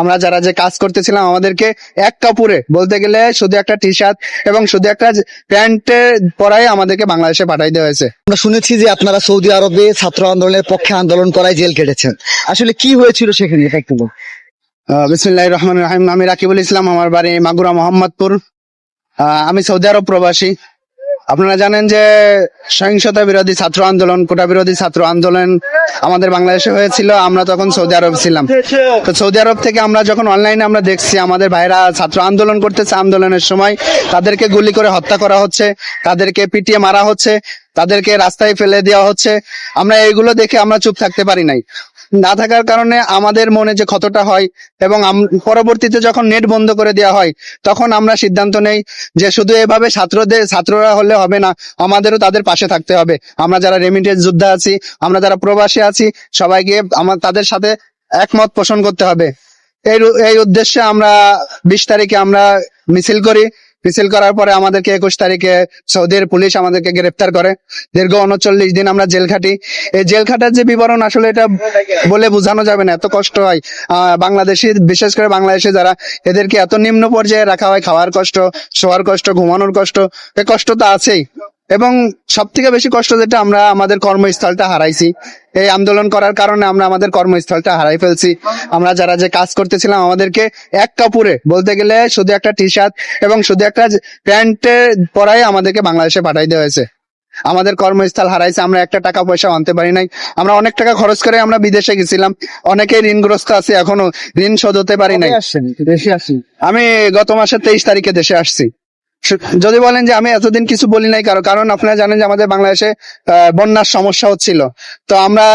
আমরা যারা যে কাজ করতেছিলাম আমাদেরকে এক কাপড়ে বলতে গেলে শুধু একটা টি শার্ট এবং শুধু একটা প্যান্টে পরাই আমাদেরকে বাংলাদেশে পাঠাই দেওয়া হয়েছে। আমরা শুনেছি যে আপনারা সৌদি আরবে ছাত্র আন্দোলনের পক্ষে আন্দোলন করায় জেল কেটেছেন আসলে কি হয়েছিল সেখানে এটা একটু। বিসমুল্লাহ রহমান রাহিম। আমি রাকিবুল ইসলাম আমার বাড়ি মাগুরা মোহাম্মদপুর। আহ, আমি সৌদি আরব প্রবাসী। আপনারা জানেন যে সহিংসতা বিরোধী ছাত্র আন্দোলন, কোটা বিরোধী ছাত্র আন্দোলন আমাদের বাংলাদেশে হয়েছিল, আমরা তখন সৌদি আরব ছিলাম। তো সৌদি আরব থেকে আমরা যখন অনলাইনে আমরা দেখছি, আমাদের ভাইরা ছাত্র আন্দোলন করতেছে আন্দোলনের সময়, তাদেরকে গুলি করে হত্যা করা হচ্ছে, তাদেরকে পিটিয়ে মারা হচ্ছে, তাদেরকে রাস্তায় ফেলে দেওয়া হচ্ছে। আমরা এইগুলো দেখে আমরা চুপ থাকতে পারি নাই। না থাকার কারণে আমাদের মনে যে ক্ষতটা হয় এবং পরবর্তীতে যখন নেট বন্ধ করে দেওয়া হয়, তখন আমরা সিদ্ধান্ত নেই যে শুধু এভাবে ছাত্রদের, ছাত্ররা হলে হবে না, আমাদেরও তাদের পাশে থাকতে হবে। আমরা যারা রেমিটেন্স যোদ্ধা আছি, আমরা যারা প্রবাসী আছি, সবাইকে আমার তাদের সাথে একমত পোষণ করতে হবে। এই এই উদ্দেশ্যে আমরা বিশ তারিখে আমরা মিছিল করি। মিছিল করার পরে আমাদেরকে একুশ তারিখে সৌদির পুলিশ আমাদেরকে গ্রেফতার করে। দীর্ঘ উনচল্লিশ দিন আমরা জেল খাটি। এই জেল খাটার যে বিবরণ আসলে এটা বলে বোঝানো যাবে না, এত কষ্ট হয়। বাংলাদেশি, বিশেষ করে বাংলাদেশে যারা, এদেরকে এত নিম্ন পর্যায়ে রাখা হয়, খাওয়ার কষ্ট, শোয়ার কষ্ট, ঘুমানোর কষ্ট, এ কষ্ট তো আছেই। এবং সব থেকে বেশি কষ্ট যেটা আমরা আমাদের কর্মস্থলটা হারাইছি এই আন্দোলন করার কারণে আমরা আমাদের কর্মস্থলটা হারাই ফেলছি। আমরা যারা যে কাজ করতেছিলাম আমাদেরকে এক কাপড়ে বলতে গেলে শুধু একটা টি শার্ট এবং শুধু একটা প্যান্টে পরাই আমাদেরকে বাংলাদেশে পাঠাই দেওয়া হয়েছে। আমাদের কর্মস্থল হারাইছে আমরা একটা টাকা পয়সা আনতে পারি নাই। আমরা অনেক টাকা খরচ করে আমরা বিদেশে গেছিলাম। অনেকেই ঋণগ্রস্ত আছে এখনও ঋণ শোধ হতে পারি নাই। দেশে আমি গত মাসের তেইশ তারিখে দেশে আসছি। যদি বলেন যে আমি এতদিন কিছু বলি নাই কারও, কারণ আপনারা জানেন যে আমাদের বাংলাদেশে বন্যার সমস্যা হচ্ছিল। তো আমরা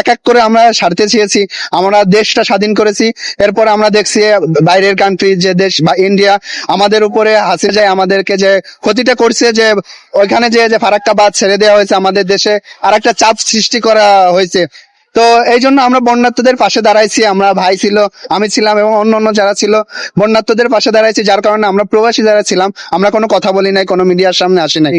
এক এক করে আমরা সারতে চেয়েছি, আমরা দেশটা স্বাধীন করেছি। এরপর আমরা দেখছি বাইরের কান্ট্রি যে দেশ বা ইন্ডিয়া আমাদের উপরে হাসি যায়, আমাদেরকে যে ক্ষতিটা করছে, যে ওইখানে যে ফারাক্কা বাদ ছেড়ে দেওয়া হয়েছে আমাদের দেশে আর একটা চাপ সৃষ্টি করা হয়েছে। তো এই জন্য আমরা বন্যার্থদের পাশে দাঁড়াইছি, আমরা ভাই ছিল, আমি ছিলাম এবং অন্য অন্য যারা ছিল, বন্যার্থদের পাশে দাঁড়াইছি, যার কারণে আমরা প্রবাসী যারা ছিলাম, আমরা কোনো কথা বলি নাই, কোনো মিডিয়ার সামনে আসি নাই।